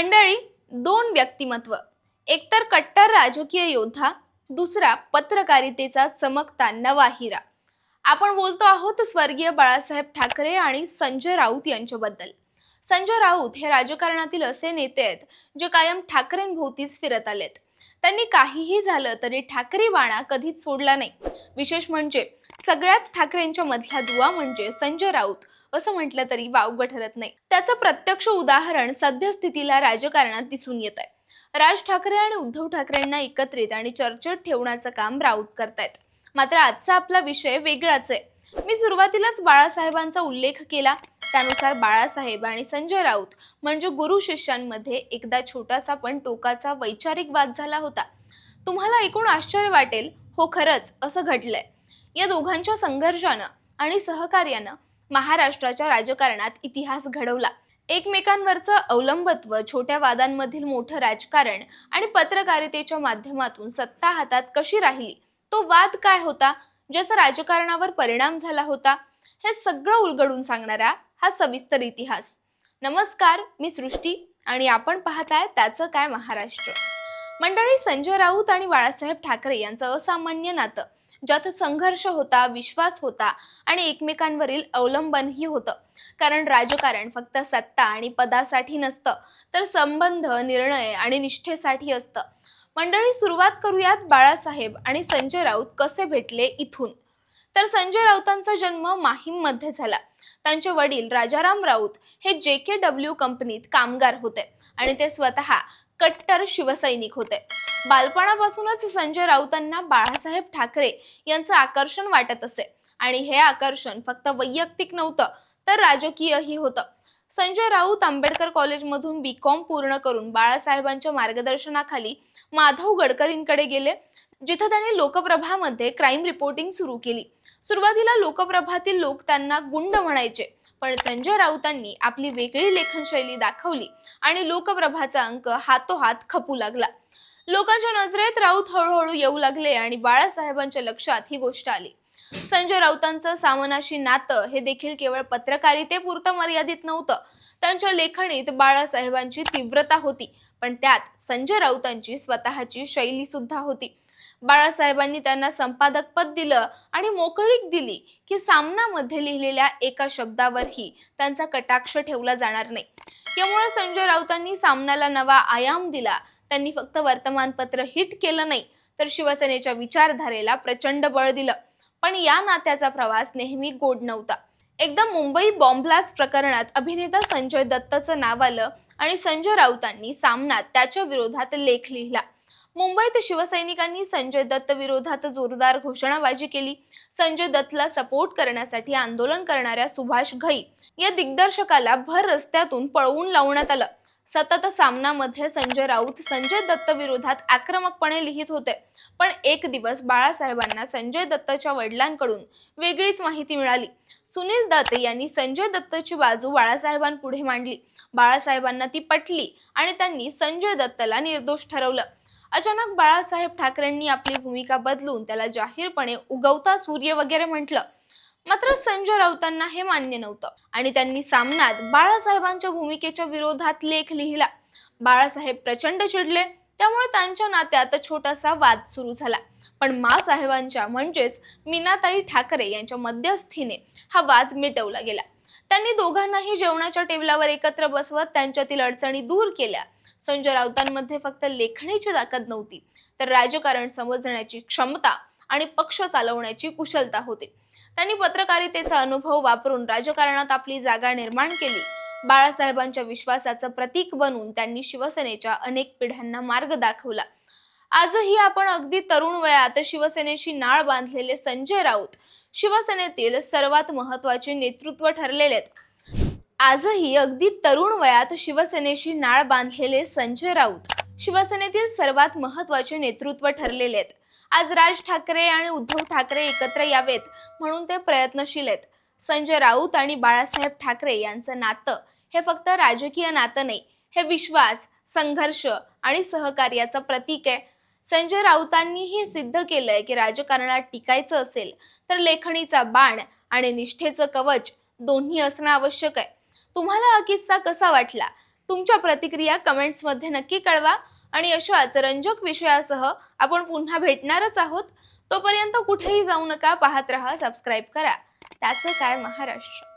मंडळी दोन व्यक्तिमत्व. एकतर कट्टर राजकीय योद्धा दुसरा पत्रकारितेचा चमकता नवा हिरा. आपण बोलतो आहोत स्वर्गीय बाळासाहेब ठाकरे आणि संजय राऊत यांच्याबद्दल. संजय राऊत हे राजकारणातील असे नेते आहेत जे कायम ठाकरेंभोवतीच फिरत आलेत. त्यांनी काहीही झालं तरी ठाकरे बाणा कधीच सोडला नाही. विशेष म्हणजे सगळ्याच ठाकरेंच्या मधला दुवा म्हणजे संजय राऊत असं म्हटलं तरी वावगं ठरत नाही. त्याचं प्रत्यक्ष उदाहरण सद्यस्थितीला राजकारणात दिसून येत आहे राज ठाकरे आणि उद्धव ठाकरेंना एकत्रित आणि चर्चेत ठेवण्याचं काम राऊत करतायत. मात्र आजचा आपला विषय वेगळाच आहे. मी सुरुवातीलाच बाळासाहेबांचा उल्लेख केला. त्यानुसार बाळासाहेब आणि संजय राऊत म्हणजे गुरु शिष्यांमध्ये एकदा छोटासा पण टोकाचा वैचारिक वाद झाला होता. तुम्हाला एकूण आश्चर्य वाटेल हो खरंच असं घडलंय. या दोघांच्या संघर्षानं आणि सहकार्यानं महाराष्ट्राच्या राजकारणात इतिहास घडवला. एकमेकांवरचं अवलंबत्व छोट्या वादांमधील मोठं राजकारण आणि पत्रकारितेच्या माध्यमातून सत्ता हातात कशी राहिली? तो वाद काय होता? ज्याचा राजकारणावर परिणाम झाला होता? हे सगळं उलगडून सांगणारा हा सविस्तर इतिहास. नमस्कार मी सृष्टी आणि आपण पाहताय त्याचं काय महाराष्ट्र. मंडळी संजय राऊत आणि बाळासाहेब ठाकरे यांचं असामान्य नातं. ज्यात संघर्ष होता विश्वास होता आणि एकमेकांवरील अवलंबनही होतं. कारण राजकारण फक्त सत्ता आणि पदासाठी नसतं तर संबंध निर्णय आणि निष्ठेसाठी असतं. मंडळी सुरुवात करूयात बाळासाहेब आणि संजय राऊत कसे भेटले इथून? तर संजय राऊतांचा जन्म माहीममध्ये झाला. त्यांचे वडील राजाराम राऊत हे जे के डब्ल्यू कंपनीत कामगार होते आणि ते स्वतः कट्टर शिवसैनिक होते. बालपणापासूनच संजय राऊतांना बाळासाहेब ठाकरे यांचं आकर्षण वाटत असे. आणि हे आकर्षण फक्त वैयक्तिक नव्हतं तर राजकीयही होतं. संजय राऊत आंबेडकर कॉलेजमधून बी कॉम पूर्ण करून बाळासाहेबांच्या मार्गदर्शनाखाली माधव गडकरींकडे गेले जिथं त्यांनी लोकप्रभामध्ये क्राईम रिपोर्टिंग सुरू केली. सुरुवातीला लोकप्रभातील लोक त्यांना गुंड म्हणायचे पण संजय राऊतांनी आपली वेगळी लेखनशैली दाखवली आणि लोकप्रभाचा अंक हातोहात खपू लागला. लोकांच्या नजरेत राऊत हळूहळू येऊ लागले आणि बाळासाहेबांच्या लक्षात ही गोष्ट आली. संजय राऊतांचं सामनाशी नातं हे देखील केवळ पत्रकारितेपुरतं मर्यादित नव्हतं. त्यांच्या लेखणीत बाळासाहेबांची तीव्रता होती पण त्यात संजय राऊतांची स्वतःची शैली सुद्धा होती. बाळासाहेबांनी त्यांना संपादक पद दिलं आणि मोकळीक दिली की सामनामध्ये लिहिलेल्या एका शब्दावरही त्यांचा कटाक्ष ठेवला जाणार नाही. यामुळे संजय राऊतांनी सामनाला नवा आयाम दिला त्यांनी फक्त वर्तमानपत्र हिट केलं नाही तर शिवसेनेच्या विचारधारेला प्रचंड बळ दिलं. पण या नात्याचा प्रवास नेहमी गोड नव्हता. एकदा मुंबई बॉम्बलास्ट प्रकरणात अभिनेता संजय दत्तचं नाव आलं आणि संजय राऊतांनी सामनात त्याच्या विरोधात लेख लिहिला. मुंबईत शिवसैनिकांनी संजय दत्त विरोधात जोरदार घोषणाबाजी केली. संजय दत्तला सपोर्ट करण्यासाठी आंदोलन करणाऱ्या सुभाष घई या दिग्दर्शकाला भर रस्त्यातून पळवून लावण्यात आलं. सतत सामनामध्ये संजय राऊत संजय दत्त विरोधात आक्रमकपणे लिहित होते. पण एक दिवस बाळासाहेबांना संजय दत्तच्या वडिलांकडून वेगळीच माहिती मिळाली. सुनील दत्त यांनी संजय दत्तची बाजू बाळासाहेबांपुढे मांडली. बाळासाहेबांना ती पटली आणि त्यांनी संजय दत्तला निर्दोष ठरवलं. अचानक बाळासाहेब ठाकरेंनी आपली भूमिका बदलून त्याला जाहीरपणे उगवता सूर्य वगैरे म्हटलं. मात्र संजय राऊतांना हे मान्य नव्हतं. आणि त्यांनी सामनात बाळासाहेबांच्या भूमिकेच्या विरोधात लेख लिहिला. बाळासाहेब प्रचंड चिडले त्यामुळे त्यांच्या नात्यात छोटासा वाद सुरू झाला. पण मासाहेबांच्या म्हणजेच मीनाताई ठाकरे यांच्या मध्यस्थीने हा वाद मिटवला गेला. त्यांनी दोघांनाही जेवणाच्या टेबलावर एकत्र बसवत त्यांच्यातील अडचणी दूर केल्या. संजय राऊतांमध्ये फक्त लेखणीची ताकद नव्हती तर राजकारण समजण्याची क्षमता आणि पक्ष चालवण्याची कुशलता होती. त्यांनी पत्रकारितेचा अनुभव वापरून राजकारणात आपली जागा निर्माण केली. बाळासाहेबांच्या विश्वासाचं प्रतीक बनून त्यांनी शिवसेनेच्या अनेक पिढ्यांना मार्ग दाखवला. आजही आपण अगदी तरुण वयात शिवसेनेशी नाळ बांधलेले संजय राऊत शिवसेनेतील सर्वात महत्त्वाचे नेतृत्व ठरलेले आहेत. आजही अगदी तरुण वयात शिवसेनेशी नाळ बांधलेले संजय राऊत शिवसेनेतील सर्वात महत्त्वाचे नेतृत्व ठरलेले आहेत. आज राज ठाकरे आणि उद्धव ठाकरे एकत्र यावेत म्हणून ते प्रयत्नशील आहेत. संजय राऊत आणि बाळासाहेब ठाकरे यांचं नातं हे फक्त राजकीय नातं नाही हे विश्वास संघर्ष आणि सहकार्याचं प्रतीक आहे. संजय राऊतांनीही सिद्ध केलंय की राजकारणात टिकायचं असेल तर लेखणीचा बाण आणि निष्ठेचं कवच दोन्ही असणं आवश्यक आहे. तुम्हाला हा किस्सा कसा वाटला? तुमच्या प्रतिक्रिया कमेंट्समध्ये नक्की कळवा. आणि अशाच रंजक विषयासह आपण पुन्हा भेटणारच आहोत. तोपर्यंत कुठेही जाऊ नका पाहत रहा सबस्क्राईब करा. त्याचं काय महाराष्ट्र?